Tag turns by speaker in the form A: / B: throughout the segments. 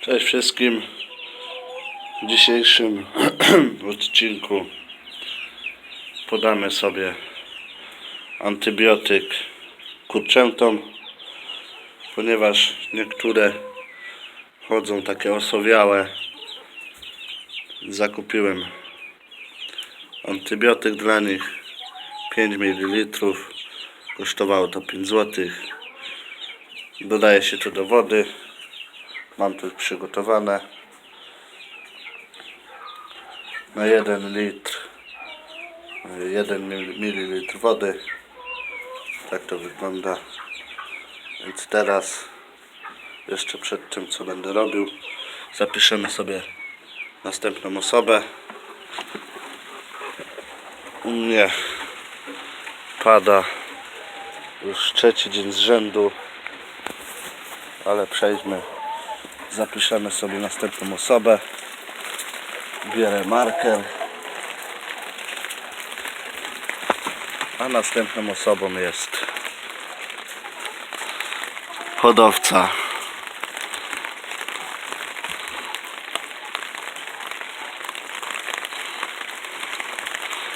A: Cześć wszystkim. W dzisiejszym odcinku podamy sobie antybiotyk kurczętom, ponieważ niektóre chodzą takie osowiałe. Zakupiłem antybiotyk dla nich 5 ml. Kosztowało to 5 zł. Dodaje się to do wody. Mam tu przygotowane. Na 1 litr 1 ml wody. Tak to wygląda. Więc teraz jeszcze przed tym co będę robił zapiszemy sobie następną osobę. U mnie pada już trzeci dzień z rzędu ale przejdźmy zapiszemy sobie następną osobę. Bierę marker a następną osobą jest hodowca.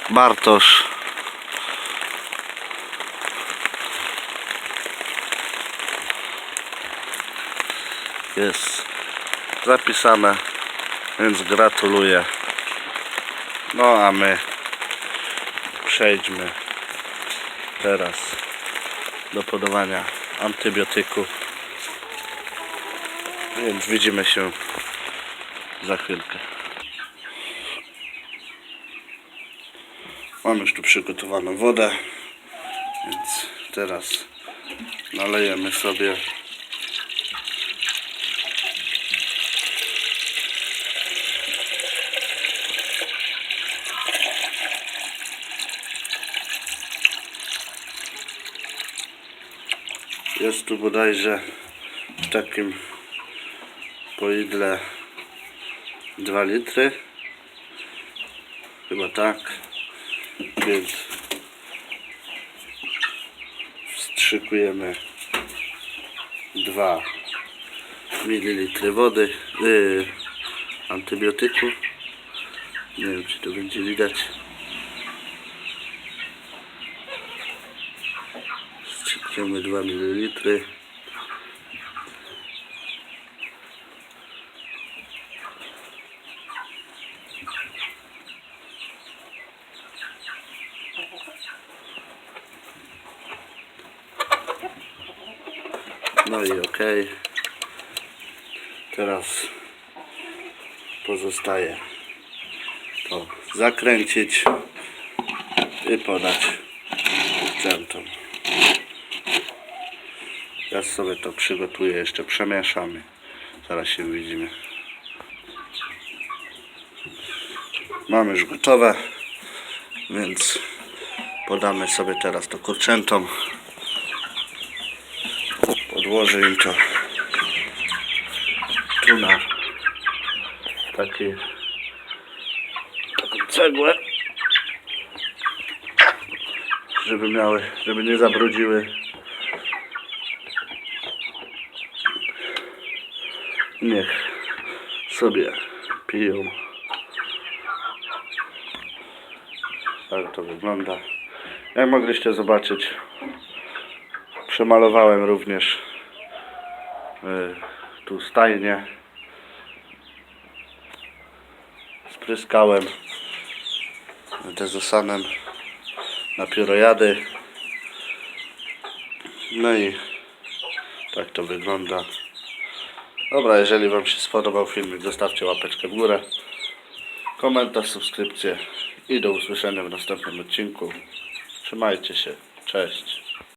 A: Bartosz jest zapisane, więc gratuluję. No a my przejdźmy teraz do podawania antybiotyku. Więc widzimy się za chwilkę. Mam już tu przygotowaną wodę, więc teraz nalejemy sobie Jest tu bodajże w takim poidle 2 litry. Chyba tak. Więc wstrzykujemy 2 ml wody, yy, antybiotyku. Nie wiem czy to będzie widać. Wstrzykujemy 2 ml. No i ok. Teraz pozostaje to zakręcić i podać kurczętom. Ja sobie to przygotuję, jeszcze przemieszamy. Zaraz się widzimy. Mamy już gotowe, więc podamy sobie teraz to kurczętom. Podłożę im to tu na taki, taką cegłę, żeby miały, żeby nie zabrudziły niech sobie piją. Tak to wygląda. Jak mogliście zobaczyć, przemalowałem również y, tu stajnię. Spryskałem dezosanem na piórojady. No i tak to wygląda. Dobra, jeżeli Wam się spodobał filmik, zostawcie łapeczkę w górę, komentarz, subskrypcję i do usłyszenia w następnym odcinku. Trzymajcie się, cześć.